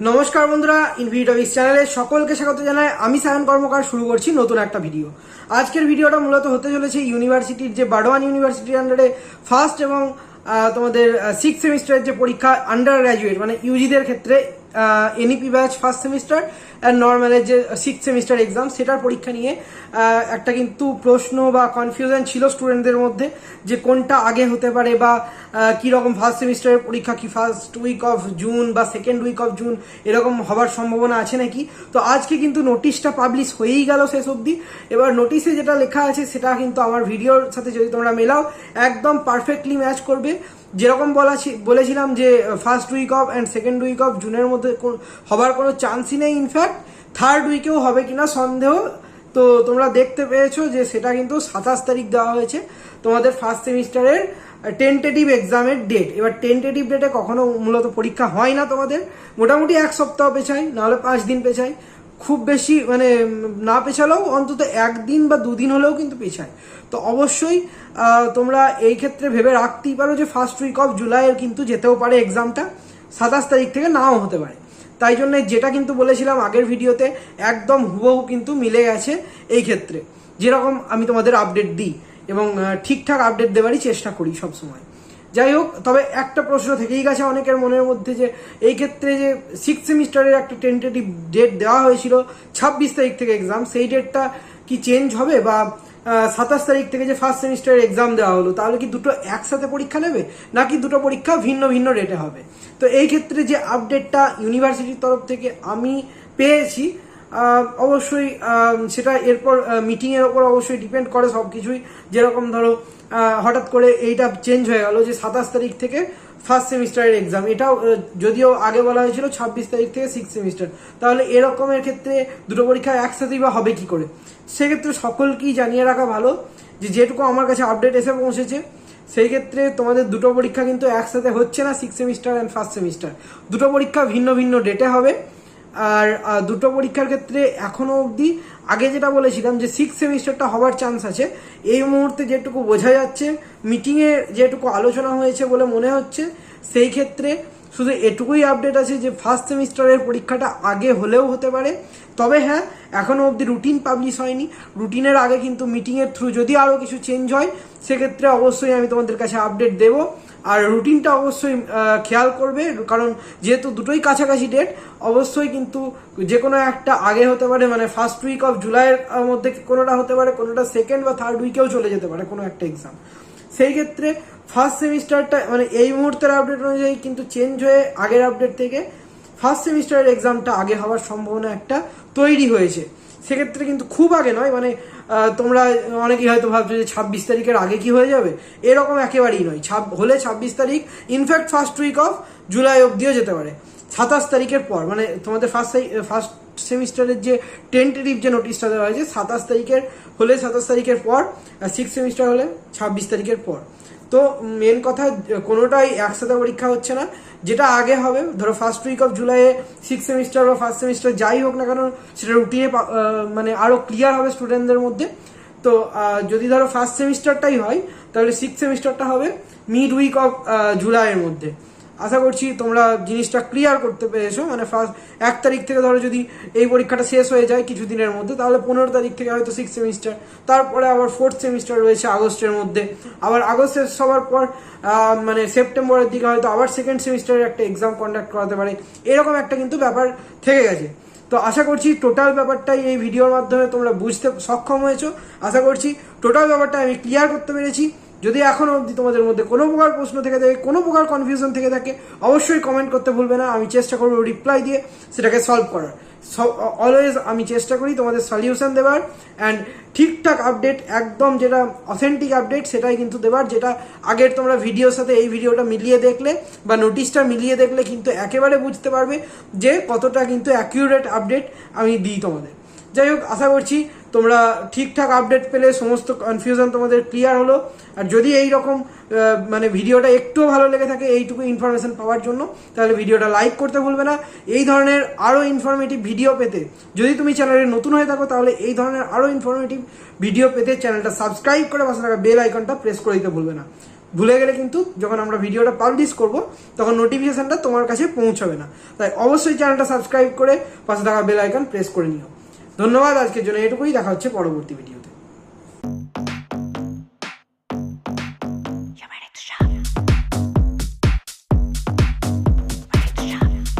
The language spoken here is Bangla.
নমস্কার বন্ধুরা ইনভিডিওভিক্স চ্যানেলে সকলকে স্বাগত জানাই। আমি সায়ন কর্মকার, শুরু করছি নতুন একটা ভিডিও আজকের ভিডিওটা মূলত হতে চলেছে ইউনিভার্সিটির যে বাডোয়ান ইউনিভার্সিটির আন্ডারে ফার্স্ট এবং তোমাদের সিক্স সেমিস্টারের যে পরীক্ষা আন্ডার গ্র্যাজুয়েট মানে ইউজিদের ক্ষেত্রে NEP batch first semester and নর্মালের যে সিক্স সেমিস্টার এক্সাম সেটার পরীক্ষা নিয়ে একটা কিন্তু প্রশ্ন বা কনফিউশন ছিল স্টুডেন্টদের মধ্যে যে কোনটা আগে হতে পারে বা আহ, কি রকম ফার্স্ট সেমিস্টারের পরীক্ষা কি ফার্স্ট উইক অফ জুন বা সেকেন্ড উইক অফ জুন এরকম হবার সম্ভাবনা আছে নাকি? তো আজকে কিন্তু নোটিশটা পাবলিশ হয়েই গেল শেষ অবধি। এবার নোটিশে যেটা লেখা আছে সেটা কিন্তু আমার ভিডিওর সাথে যদি তোমরা মেলাও একদম পারফেক্টলি ম্যাচ করবে। যেরকম বলাছি বলেছিলাম যে first week of and second week of জুনের মধ্যে হবার কোনো চান্সই নেই ইনফ্যাক্ট থার্ড উইকেও হবে কিনা সন্দেহ। তো তোমরা দেখতে পেয়েছ যে, সেটা কিন্তু সাতাশ তারিখ দেওয়া হয়েছে। তোমাদের ফার্স্ট সেমিস্টারের টেন্টেটিভ এক্সামের ডেট এবার টেন্টেটিভ ডেটে কখনো মূলত পরীক্ষা হয় না তোমাদের। মোটামুটি এক সপ্তাহ পেছায় নাহলে পাঁচ দিন পেছায় খুব বেশি মানে না পেছালেও অন্তত একদিন বা দুদিন হলেও কিন্তু পেছায়। তো অবশ্যই তোমরা এই ক্ষেত্রে ভেবে রাখতেই পারো যে ফার্স্ট উইক অফ জুলাইয়ের কিন্তু যেতেও পারে এক্সামটা সাতাশ তারিখ থেকে নাও হতে পারে। তাই জন্য যেটা কিন্তু বলেছিলাম আগের ভিডিওতে, একদম হুবহু কিন্তু মিলে গেছে এই ক্ষেত্রে। যেরকম আমি তোমাদের আপডেট দিই এবং ঠিকঠাক আপডেট দেওয়ারই চেষ্টা করি সবসময়। যাই হোক, তবে একটা প্রশ্ন থেকেই গেছে অনেকের মনের মধ্যে যে, এই ক্ষেত্রে যে সিক্স সেমিস্টারের একটা টেন্টেটিভ ডেট দেওয়া হয়েছিল, ছাব্বিশ তারিখ থেকে এক্সাম সেই ডেটটা কি চেঞ্জ হবে? বা সাতাশ তারিখ থেকে যে ফার্স্ট সেমিস্টারের এক্সাম দেওয়া হলো, তাহলে কি দুটো একসাথে পরীক্ষা নেবে? নাকি দুটো পরীক্ষা ভিন্ন ভিন্ন ডেটে হবে? তো এই ক্ষেত্রে যে আপডেটটা ইউনিভার্সিটির তরফ থেকে আমি পেয়েছি অবশ্যই সেটা এরপর মিটিংয়ের ওপর অবশ্যই ডিপেন্ড করে সব কিছুই যেরকম ধরো হঠাৎ করে এইটা চেঞ্জ হয়ে গেল যে সাতাশ তারিখ থেকে ফার্স্ট সেমিস্টারের এক্সাম এটাও যদিও আগে বলা হয়েছিল ছাব্বিশ তারিখ থেকে সিক্স সেমিস্টার তাহলে এরকমের ক্ষেত্রে দুটো পরীক্ষা একসাথেই বা হবে কি করে? সেক্ষেত্রে সকলকেই জানিয়ে রাখা ভালো যে যেটুকু আমার কাছে আপডেট এসে পৌঁছেছে, সেই ক্ষেত্রে তোমাদের দুটো পরীক্ষা কিন্তু একসাথে হচ্ছে না six semester and first semester দুটো পরীক্ষা ভিন্ন ভিন্ন ডেটে হবে। আর দুটো পরীক্ষার ক্ষেত্রে এখনও অবধি আগে যেটা বলেছিলাম যে সিক্স সেমিস্টারটা হওয়ার চান্স আছে। এই মুহূর্তে যেটুকু বোঝা যাচ্ছে মিটিংয়ে যেটুকু আলোচনা হয়েছে বলে মনে হচ্ছে, সেই ক্ষেত্রে শুধু এটুকুই আপডেট আছে যে ফার্স্ট সেমিস্টারের পরীক্ষাটা আগে হলেও হতে পারে। তবে হ্যাঁ এখনও অবধি রুটিন পাবলিশ হয়নি। রুটিনের আগে কিন্তু মিটিংয়ের থ্রু যদি আরও কিছু চেঞ্জ হয়, সেক্ষেত্রে অবশ্যই আমি তোমাদের কাছে আপডেট দেবো। আর রুটিনটা অবশ্যই খেয়াল করবে, কারণ যেহেতু দুটোই কাছাকাছি ডেট অবশ্যই কিন্তু যে কোনো একটা আগে হতে পারে মানে ফার্স্ট উইক অফ জুলাইয়ের মধ্যে কোনোটা হতে পারে, কোনোটা সেকেন্ড বা থার্ড উইকেও চলে যেতে পারে, কোনো একটা এক্সাম সেই ক্ষেত্রে ফার্স্ট সেমিস্টারটা মানে এই মুহূর্তের আপডেট অনুযায়ী কিন্তু চেঞ্জ হয়ে আগের আপডেট থেকে ফার্স্ট সেমিস্টারের এক্সামটা আগে হওয়ার সম্ভাবনা একটা তৈরি হয়েছে। সেক্ষেত্রে কিন্তু খুব আগে নয় মানে তোমরা অনেকেই হয়তো ভাবছ যে ছাব্বিশ তারিখের আগে কি হয়ে যাবে? এরকম একেবারেই নয়। ছাব- হলে ছাব্বিশ তারিখ in fact first week of July অবধিও যেতে পারে। সাতাশ তারিখের পর মানে তোমাদের ফার্স্ট ফার্স্ট সেমিস্টারের যে টেন্টেটিভ যে নোটিশটা দেওয়া হয়েছে, সাতাশ তারিখের, হলে সাতাশ তারিখের পর, আর সিক্স সেমিস্টার হলে ছাব্বিশ তারিখের পর। তো মেন কথা, কোনোটাই একসাথে পরীক্ষা হচ্ছে না। যেটা আগে হবে, ধরো ফার্স্ট উইক অফ জুলাইয়ে সিক্স সেমিস্টার বা ফার্স্ট সেমিস্টার যাই হোক না কেন, সেটা রুটিয়ে মানে আরও ক্লিয়ার হবে স্টুডেন্টদের মধ্যে। তো যদি ধরো ফার্স্ট সেমিস্টারটাই হয়, তাহলে সিক্স সেমিস্টারটা হবে মিড উইক অফ জুলাইয়ের মধ্যে। আশা করছি তোমরা জিনিসটা ক্লিয়ার করতে পেরেছ। মানে ফার্স্ট এক তারিখ থেকে ধরো যদি এই পরীক্ষাটা শেষ হয়ে যায় কিছু দিনের মধ্যে, তাহলে পনেরো তারিখ থেকে হয়তো সিক্স সেমিস্টার তারপরে আবার ফোর্থ সেমিস্টার রয়েছে আগস্টের মধ্যে। আবার আগস্ট শেষ হওয়ার পর মানে সেপ্টেম্বরের দিকে হয়তো আবার সেকেন্ড সেমিস্টারের একটা এক্সাম কন্ডাক্ট করাতে পারে। এরকম একটা কিন্তু ব্যাপার থেকে গেছে। তো আশা করছি টোটাল ব্যাপারটাই এই ভিডিওর মাধ্যমে তোমরা বুঝতে সক্ষম হয়েছো। আশা করছি টোটাল ব্যাপারটা আমি ক্লিয়ার করতে পেরেছি। যদি এখনও অবধি তোমাদের মধ্যে কোনো প্রকার প্রশ্ন থেকে থাকে, কোনো প্রকার কনফিউশন থেকে থাকে, অবশ্যই কমেন্ট করতে ভুলবে না, আমি চেষ্টা করব রিপ্লাই দিয়ে সেটাকে সলভ করার। অলওয়েজ আমি চেষ্টা করি তোমাদের সলিউশন দেওয়ার অ্যান্ড ঠিকঠাক আপডেট একদম যেটা অথেন্টিক আপডেট সেটাই কিন্তু দেওয়ার যেটা আগের তোমরা ভিডিওর সাথে এই ভিডিওটা মিলিয়ে দেখলে বা নোটিশটা মিলিয়ে দেখলে কিন্তু একেবারে বুঝতে পারবে যে কতটা কিন্তু অ্যাকিউরেট আপডেট আমি দিই তোমাদের। যাই হোক আশা করছি তোমরা ঠিকঠাক আপডেট পেলে, সমস্ত কনফিউশন তোমাদের ক্লিয়ার হলো। আর যদি এই রকম মানে ভিডিওটা একটুও ভালো লেগে থাকে এইটুকু ইনফরমেশন পাওয়ার জন্য, তাহলে ভিডিওটা লাইক করতে ভুলবে না। এই ধরনের আরও ইনফরমেটিভ ভিডিও পেতে যদি তুমি চ্যানেলে নতুন হয়ে থাকো, তাহলে এই ধরনের আরও ইনফরমেটিভ ভিডিও পেতে চ্যানেলটা সাবস্ক্রাইব করে পাশে থাকা বেল আইকনটা প্রেস করে দিতে ভুলবে না। ভুলে গেলে কিন্তু যখন আমরা ভিডিওটা পাবলিশ করব, তখন নোটিফিকেশনটা তোমার কাছে পৌঁছাবে না। তাই অবশ্যই চ্যানেলটা সাবস্ক্রাইব করে পাশে থাকা বেল আইকন প্রেস করে নিও। ধন্যবাদ আজকের জন্য এটুকুই দেখা হচ্ছে পরবর্তী ভিডিও